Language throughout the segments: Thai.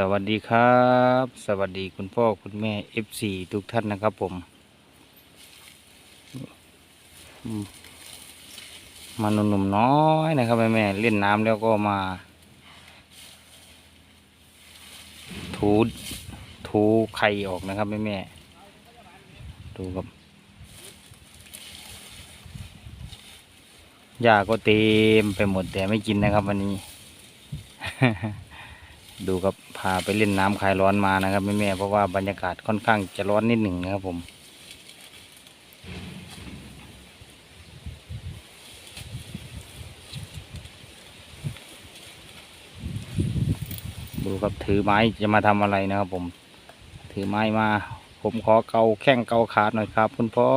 สวัสดีครับ สวัสดีคุณพ่อคุณแม่ FC ทุกท่านนะครับผม มาหนุ่มๆน้อยนะครับแม่แม่เล่นน้ำแล้วก็มา ถูถูไข่ออกนะครับแม่แม่ดูครับหญ้าก็เต็มไปหมดแต่ไม่กินนะครับวันนี้ ดูครับพาไปเล่นน้ำคลายร้อนมานะครับแม่ๆเพราะว่าบรรยากาศค่อนข้างจะร้อนนิดหนึ่งนะครับผม ดูครับถือไม้จะมาทำอะไรนะครับผม ถือไม้มา ผมขอเกาแข้งเกาขาหน่อยครับ คุณพ่อ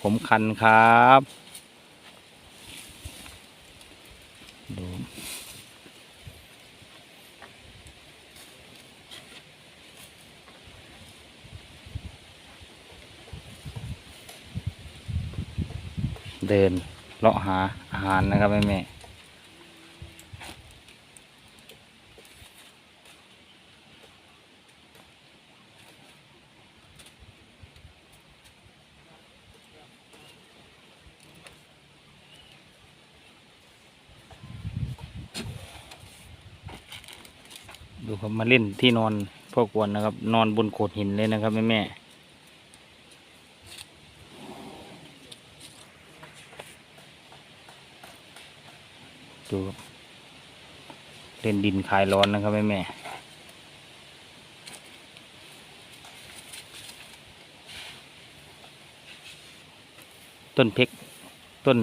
ผมคันครับ ดู เดินเลาะหาอาหารนะครับแม่แม่ดูครับมาเล่นที่นอนพ่อกวนนะครับ นอนบนโขดหินเลยนะครับแม่แม่ ดูเล่นดินคลายร้อนนะครับแม่แม่ต้นเพกต้น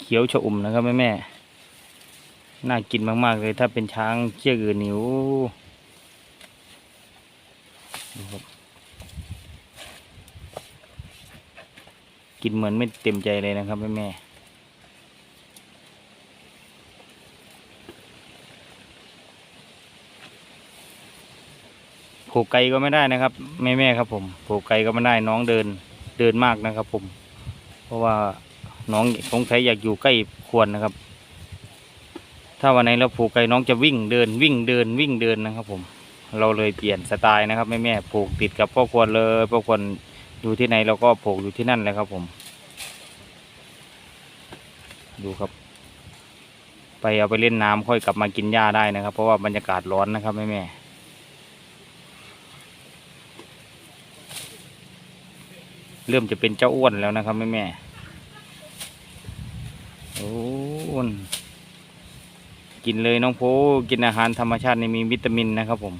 เขียวชะอุ่มนะครับแม่แม่น่ากินมาก ๆ เลยถ้าเป็นช้างเชือกอื่นนิวกินเหมือนไม่เต็มใจเลยนะครับแม่แม่ ผูกไกลก็ไม่ได้นะครับแม่แม่ครับผมผูกไกลก็ไม่ได้น้องเดินเดินมากนะครับ ผม เพราะว่าน้องสงสัยอยากอยู่ใกล้ควรนะครับ ถ้าวันไหนเราผูกไก่น้องจะวิ่งเดินวิ่งเดินวิ่งเดินนะครับ ผม เราเลยเปลี่ยนสไตล์นะครับแม่แม่ผูกติดกับพ่อควรเลยพ่อควรอยู่ที่ไหนเราก็ผูกอยู่ที่นั่นเลยครับ ผม ดูครับ ไปเอาไปเล่นน้ำค่อยกลับมากินหญ้าได้นะครับ เพราะว่าบรรยากาศร้อนนะครับแม่แม่ เริ่มจะเป็นเจ้าอ้วนแล้วนะครับแม่แม่โอ้อ้วนกินเลยน้องโพกินอาหารธรรมชาติในมีวิตามินนะครับผม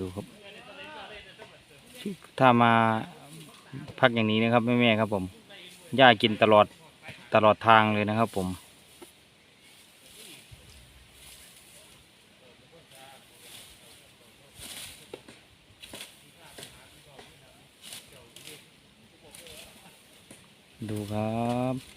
ดูครับ ถ้ามาพักอย่างนี้นะครับแม่ๆครับผมหญ้ากินตลอดตลอดทางเลยนะครับผมดูครับ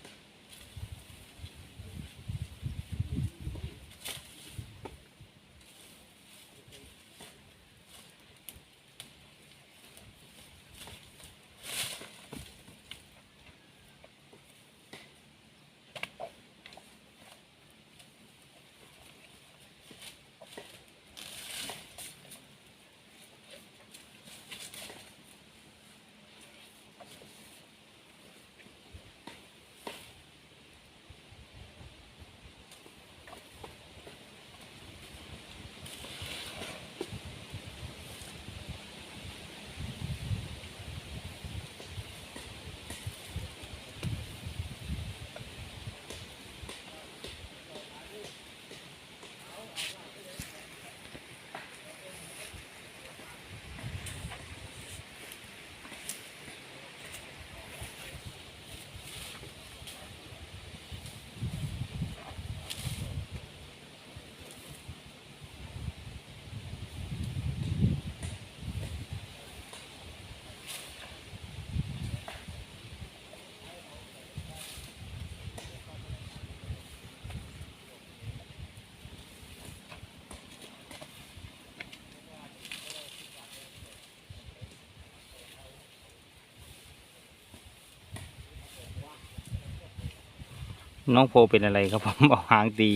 น้องโพเป็นอะไรครับผมเอาหางตี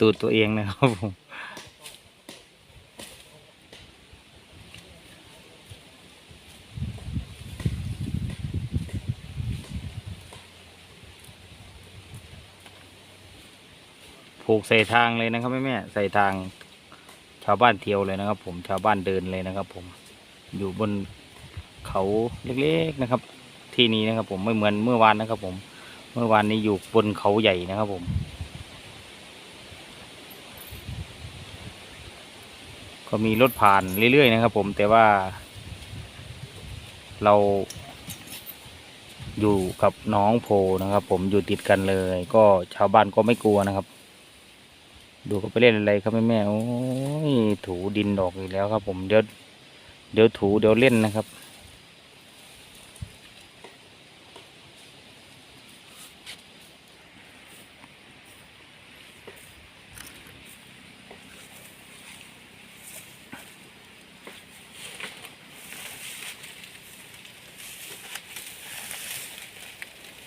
ตูดตัวเองนะครับผมผูกใส่ทางเลยนะครับแม่แม่ใส่ทางชาวบ้านเที่ยวเลยนะครับ ผมชาวบ้านเดินเลยนะครับ ผมอยู่บนเขาเล็กๆนะครับ ที่นี้นะครับ ผมไม่เหมือนเมื่อวานนะครับ ผม เมื่อวานนี้อยู่บนเขาใหญ่นะครับผม ก็มีรถผ่านเรื่อยๆนะครับผมแต่ว่า เรา อยู่กับน้องโพนะครับ ผมอยู่ติดกันเลย ก็ชาวบ้านก็ไม่กลัวนะครับ ดูเขาไปเล่นอะไรครับแม่แม่โอ้ยถูดินดอกอีกแล้วครับ ผมเดี๋ยวเดี๋ยวถูเดี๋ยวเล่นนะครับ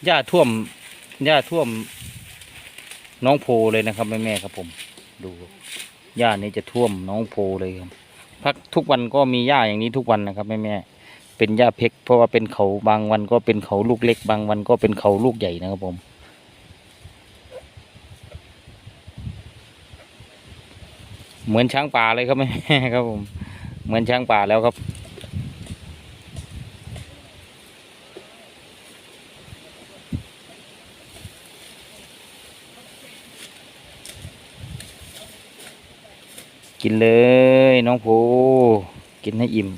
หญ้าท่วมหญ้าท่วมน้องโพเลยนะครับแม่แม่ครับผม ดูหญ้านี้จะท่วมน้องโพเลยครับพักทุกวันก็มีหญ้าอย่างนี้ทุกวันนะครับแม่แม่เป็นหญ้าเพกเพราะว่าเป็นเขาบางวันก็เป็นเขาลูกเล็ก บางวันก็เป็นเขาลูกใหญ่นะครับผมเหมือนช้างป่าเลยครับแม่แม่ครับผม เหมือนช้างป่าแล้วครับ กินเลย น้องภูกินให้อิ่ม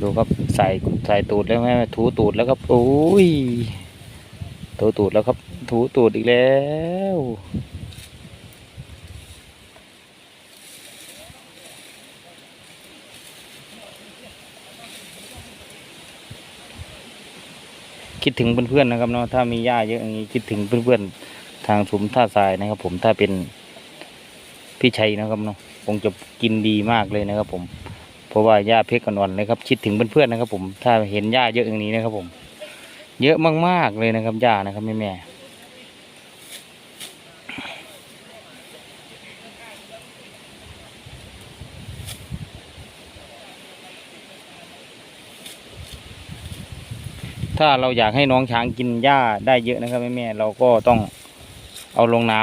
ดูครับใส่ใส่ตูดแล้วแม่ถูตูดแล้วครับโอ้ยถูตูดแล้วครับ ถูตูดอีกแล้ว คิดถึงเพื่อนๆนะครับเนาะถ้ามีหญ้าเยอะอย่างนี้คิดถึงเพื่อนๆทางสุมท่าทรายนะครับ ผมถ้าเป็นพี่ชัยนะครับเนาะคงจะกินดีมากเลยนะครับ ผม เพราะว่าหญ้าเพกอ่อนๆเลยครับคิดถึงเพื่อนๆนะครับ ผมถ้าเห็นหญ้าเยอะอย่างนี้นะครับ ผม เยอะมากๆเลยนะครับหญ้านะครับแม่ๆ ถ้าเราอยากให้น้องช้างกินหญ้าได้เยอะนะครับแม่แม่เราก็ต้องเอาลงน้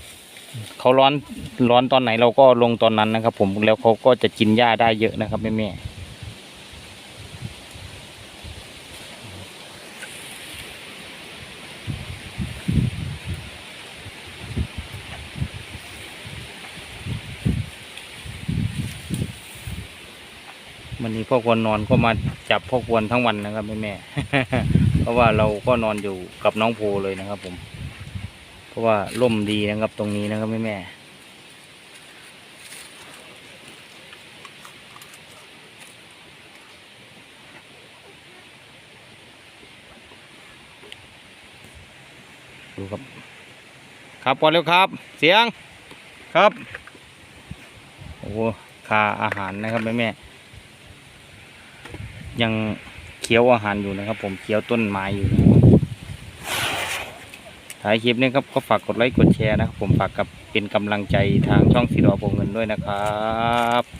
ำเขาร้อนร้อนตอนไหนเราก็ลงตอนนั้นนะครับ ผมแล้วเขาก็จะกินหญ้าได้เยอะนะครับแม่แวันนี้พ่อควรนอนก็มาจับพ่อควรทั้งวันนะครับแม่แม่เพราะว่าเราก็นอนอยู่กับน้องโพเลยนะครับ ผม เพราะว่าร่มดีนะครับตรงนี้นะครับแม่แม่ดูครับครับพอแล้วครับ เสียงครับ โอ้โหคาอาหารนะครับแม่แม่ ยังเคี้ยวอาหารอยู่นะครับ ผมเคี้ยวต้นไม้อยู่ถ่ายคลิปนี้ครับก็ฝากกดไลค์กดแชร์นะครับผมฝากกับเป็นกำลังใจทางช่องสีดอโปงเงินด้วยนะครับ